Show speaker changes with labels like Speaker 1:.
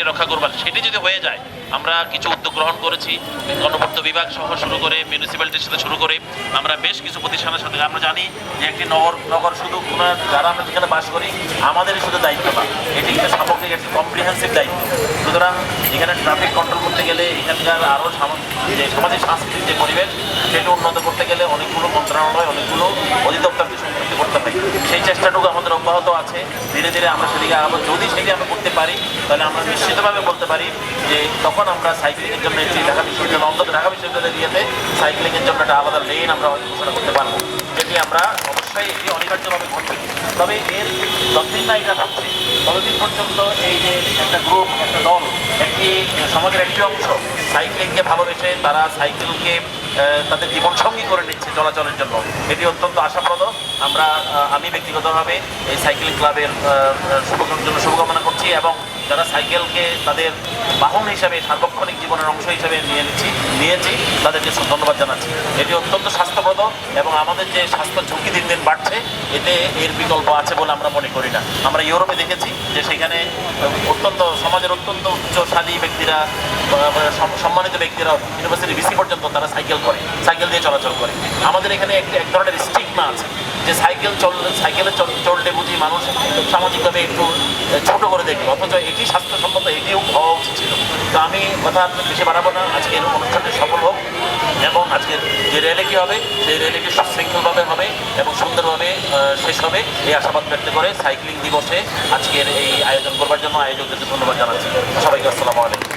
Speaker 1: মাটি রক্ষা করবার। সেটি যদি হয়ে যায়, আমরা কিছু উদ্যোগ গ্রহণ করেছি, গণপূর্ত বিভাগ সহ শুরু করে মিউনিসিপ্যালিটির সাথে শুরু করে, আমরা বেশ কিছু প্রতিষ্ঠানের সাথে। আমরা জানি যে একটি নগর নগর শুধু যারা আমরা যেখানে বাস করি, আমাদেরই শুধু দায়িত্ব না। এটি কিন্তু সামগ্রিক একটি কম্প্রিহেন্সিভ দায়িত্ব। সুতরাং এখানে ট্রাফিক কন্ট্রোল করতে গেলে এখানকার আরও যে সামাজিক, সাংস্কৃতিক যে পরিবেশ, সেটা উন্নত করতে গেলে অনেকগুলো মন্ত্রণালয়, অনেকগুলো অধিদপ্তরকে সম্পৃক্ত করতে হয় সেই চেষ্টাটুকু আমাদের আছে। ধীরে ধীরে আমরা সেদিকে আবার যদি সেটি আমরা করতে পারি, তাহলে আমরা নিশ্চিতভাবে বলতে পারি যে তখন আমরা সাইক্লিংয়ের জন্য একটি ঢাকা বিশ্ববিদ্যালয়, অন্তত ঢাকা বিশ্ববিদ্যালয়ের ইয়েতে সাইক্লিংয়ের জন্য একটা আলাদা লেন আমরা হয়তো ঘোষণা করতে পারব। যেটি আমরা অবশ্যই এটি অনিবার্যভাবে ঘটবে। তবে এর যতদিন না এটা হচ্ছে ততদিন পর্যন্ত এই যে একটা গ্রুপ একটা দল, একটি, সমাজের একটি অংশ সাইক্লিংকে ভালোবেসে তারা সাইকেলকে তাদের জীবন সঙ্গী করে নিচ্ছে চলাচলের জন্য। এটি অত্যন্ত আশাপ্রদ। আমরা আমি ব্যক্তিগতভাবে এই সাইকেল ক্লাবের জন্য শুভকামনা করছি এবং যারা সাইকেলকে তাদের বাহন হিসাবে সার্বক্ষণিক জীবনের অংশ হিসাবে নিয়ে নিচ্ছি, নিয়েছি, তাদেরকে ধন্যবাদ জানাচ্ছি। এটি অত্যন্ত এবং আমাদের যে স্বাস্থ্য ঝুঁকি দিন দিন বাড়ছে, এতে এর বিকল্প আছে বলে আমরা মনে করি না। আমরা ইউরোপে দেখেছি যে সেখানে অত্যন্ত, সমাজের অত্যন্ত উচ্চশালী ব্যক্তিরা সম্মানিত ব্যক্তিরা ইউনিভার্সিটি ভিসি পর্যন্ত তারা সাইকেল করে সাইকেল দিয়ে চলাচল করে। আমাদের এখানে একটি এক ধরনের স্টিগমা আছে যে সাইকেল চল সাইকেলে চল- চললে বুঝি মানুষ সামাজিকভাবে একটু ছোট করে দেখবে অথচ এটি স্বাস্থ্যসম্মত এটিও হওয়া উচিত ছিল। তো আমি কথা বেশি বাড়াবো না। আজকের অনুষ্ঠানটি সফল হোক এবং আজকের যে র্যালিটি হবে? সেই র্যালিটি সুশৃঙ্খলভাবে হবে এবং সুন্দরভাবে শেষ হবে? এই আশাবাদ ব্যক্ত করে সাইক্লিং দিবসে আজকের এই আয়োজন করবার জন্য আয়োজকদেরকে ধন্যবাদ জানাচ্ছি। সবাইকে আসসালাম আলাইকুম।